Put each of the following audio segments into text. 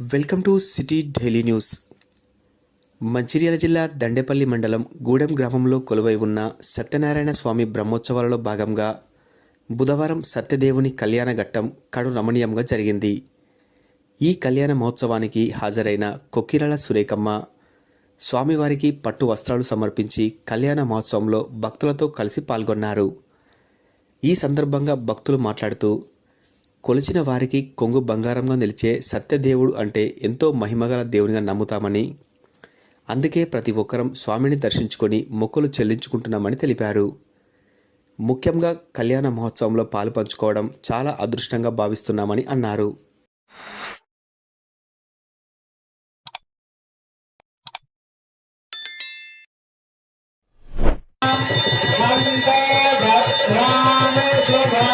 Welcome to city daily news. Mancherial జిల్లా దండేపల్లి మండలం గూడెం గ్రామంలో కొలువై ఉన్న సత్యనారాయణ స్వామి బ్రహ్మోత్సవాలలో భాగంగా బుధవారం సత్యదేవుని కళ్యాణ ఘట్టం కడు రమణీయంగా జరిగింది. ఈ కళ్యాణ మహోత్సవానికి హాజరైన కొక్కిరాల సురేఖమ్మ స్వామివారికి పట్టు వస్త్రాలు సమర్పించి కళ్యాణ మహోత్సవంలో భక్తులతో కలిసి పాల్గొన్నారు. ఈ సందర్భంగా భక్తులు మాట్లాడుతూ కొలిచిన వారికి కొంగు బంగారంగా నిలిచే సత్యదేవుడు అంటే ఎంతో మహిమగల దేవునిగా నమ్ముతామని. అందుకే ప్రతి ఒక్కరం స్వామిని దర్శించుకొని మొక్కులు చెల్లించుకుంటున్నామని తెలిపారు. ముఖ్యంగా కళ్యాణ మహోత్సవంలో పాలు పంచుకోవడం చాలా అదృష్టంగా భావిస్తున్నామని అన్నారు. ఓం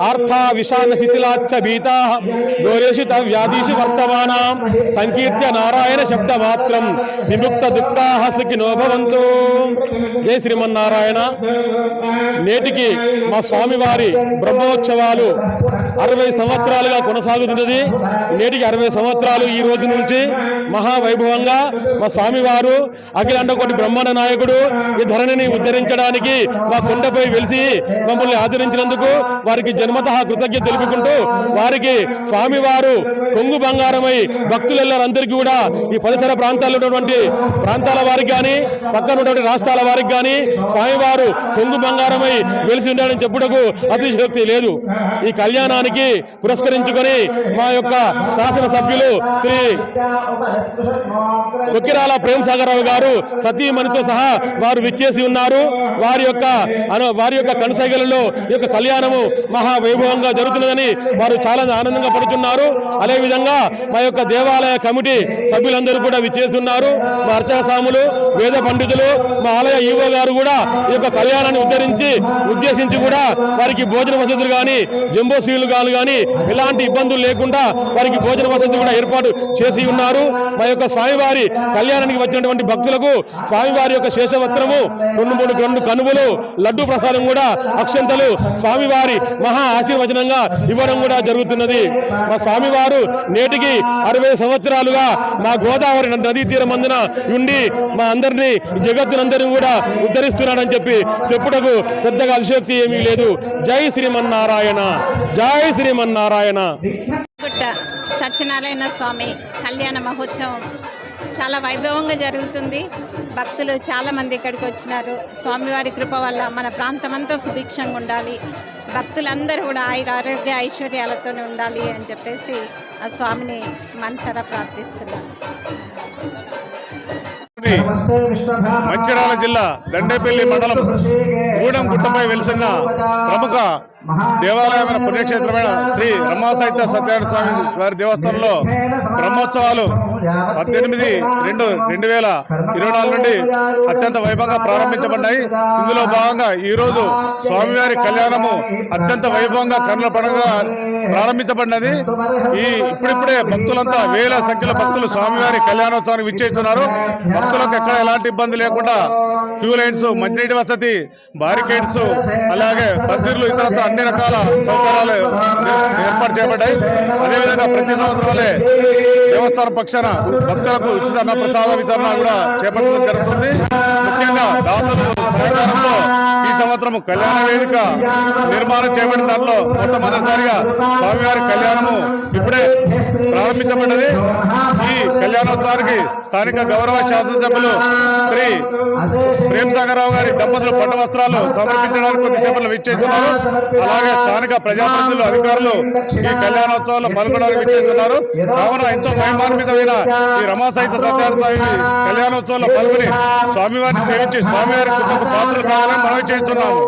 ఆర్థా విషాన శిథిలాచ్చ భీతా గోరేషు వ్యాధీషు వర్తమానాం సంకీర్త్య నారాయణ శబ్ద మాత్రం విముక్త దుఃఖాహ సుఖినో జై శ్రీమన్నారాయణ నేటికి మా స్వామివారి బ్రహ్మోత్సవాలు అరవై సంవత్సరాలుగా కొనసాగుతున్నది. నేటికి అరవై సంవత్సరాలు ఈ రోజు నుంచి మహావైభవంగా మా స్వామివారు అఖిలాండకోటి బ్రహ్మాండ నాయకుడు ఈ ధరణిని ఉద్ధరించడానికి మా కొండపై వెలిసి మమ్మల్ని ఆదరించినందుకు వారికి జన్మత కృతజ్ఞత తెలుపుకుంటూ వారికి స్వామివారు కొంగు బంగారమై భక్తులందరికీ కూడా ఈ పరిసర ప్రాంతాల్లో ఉన్నటువంటి ప్రాంతాల వారికి కానీ పక్కన ఉన్నటువంటి రాష్ట్రాల వారికి కానీ స్వామివారు కొంగు బంగారమై వెలిసి ఉండాలని చెప్పుటకు అతిశయోక్తి లేదు. ఈ కళ్యాణ కళ్యాణానికి పురస్కరించుకొని మా యొక్క శాసనసభ్యులు శ్రీ కొక్కిరాల ప్రేమ్ సాగరరావు గారు సతీమణితో సహా వారు విచ్చేసి ఉన్నారు. వారి యొక్క వారి యొక్క కనసైగలలో ఈ యొక్క కళ్యాణము మహా వైభవంగా జరుగుతున్నదని వారు చాలా ఆనందంగా పడుతున్నారు. అదే విధంగా మా యొక్క దేవాలయ కమిటీ సభ్యులందరూ కూడా విచ్చేసి ఉన్నారు. మా అర్చక స్వాములు వేద పండితులు మా ఆలయ ఈవో గారు కూడా ఈ యొక్క కళ్యాణాన్ని ఉద్ధరించి ఉద్దేశించి కూడా వారికి భోజన వసతులు కానీ జంబోసీలు సీలు గాలు కానీ ఎలాంటి ఇబ్బందులు లేకుండా వారికి భోజన వసతి కూడా ఏర్పాటు చేసి ఉన్నారు. మా యొక్క స్వామివారి కళ్యాణానికి వచ్చినటువంటి భక్తులకు స్వామివారి యొక్క శేషవస్త్రము రెండు మూడు రెండు కనువులు లడ్డు ప్రసాదం కూడా అక్షంతలు స్వామివారి మహా ఆశీర్వచనంగా ఇవ్వడం కూడా జరుగుతున్నది. మా స్వామివారు నేటికి అరవై సంవత్సరాలుగా మా గోదావరి నదీ తీరం అందున ఉండి మా అందరినీ జగత్తునందరినీ కూడా ఉద్ధరిస్తున్నాడని చెప్పి చెప్పుటకు పెద్దగా అతిశక్తి ఏమీ లేదు. జై శ్రీమన్నారాయణ. జై శ్రీమన్నారాయణ. గుట్ట సత్యనారాయణ స్వామి కళ్యాణ మహోత్సవం చాలా వైభవంగా జరుగుతుంది. భక్తులు చాలామంది ఇక్కడికి వచ్చినారు. స్వామివారి కృప వల్ల మన ప్రాంతం అంతా సుభిక్షంగా ఉండాలి. భక్తులందరూ కూడా ఆయుర ఆరోగ్య ఐశ్వర్యాలతోనే ఉండాలి అని చెప్పేసి ఆ స్వామిని మనసారా ప్రార్థిస్తున్నాను. మంచిర్యాల జిల్లా దండేపల్లి మండలం గూడెం గుట్టపై వెలిసిన ప్రముఖ దేవాలయమైన పుణ్యక్షేత్రమైన శ్రీ రమాసహిత సత్యనారాయణ స్వామి వారి దేవస్థానంలో బ్రహ్మోత్సవాలు పద్దెనిమిది రెండు రెండు వేల ఇరవై నాలుగు నుండి అత్యంత వైభవంగా ప్రారంభించబడ్డాయి. ఇందులో భాగంగా ఈ రోజు స్వామివారి కళ్యాణము అత్యంత వైభవంగా కన్నుల పండుగ ప్రారంభించబడినది. ఈ ఇప్పుడిప్పుడే భక్తులంతా వేల సంఖ్యలో భక్తులు స్వామివారి కళ్యాణోత్సవానికి విచ్చేస్తున్నారు. భక్తులకు ఎక్కడ ఎలాంటి ఇబ్బంది లేకుండా క్యూ లైన్స్ మంచినీటి వసతి బారికేడ్స్ అలాగే బద్దీర్లు ఇతరత్ర అన్ని రకాల సౌకర్యాలు ఏర్పాటు చేయబడ్డాయి. అదేవిధంగా ప్రతి సంవత్సరం వల్లే దేవస్థానం పక్షాన భక్తులకు ఉచిత అన్న ప్రసాద వితరణ కూడా చేపట్టడం జరుగుతుంది. ముఖ్యంగా దాతలు సహకారంతో ఈ సంవత్సరం కళ్యాణ వేదిక నిర్మాణం చేపట్టిన దాంట్లో మొట్టమొదటిసారిగా స్వామివారి కళ్యాణము ఇప్పుడే ప్రారంభించబడ్డది. ఈ కళ్యాణోత్సవానికి స్థానిక గౌరవ శాసనసభ్యులు శ్రీ ప్రేమ్ సాగరరావు గారి దంపతులు పట్టు వస్త్రాలు సమర్పించడానికి కొద్దిసేపట్లో విచ్చేస్తున్నారు. అలాగే స్థానిక ప్రజాప్రతినిధులు అధికారులు ఈ కళ్యాణోత్సవాల్లో పాల్గొనడానికి విచ్చేస్తున్నారు. కావున ఎంతో మహిమాన్వితమైన ఈ రమాసహిత స్వామి కళ్యాణోత్సవంలో పాల్గొని స్వామివారిని సేవించి స్వామివారి కృపకు పాత్రలు కావాలని మనవి చేస్తున్నాము.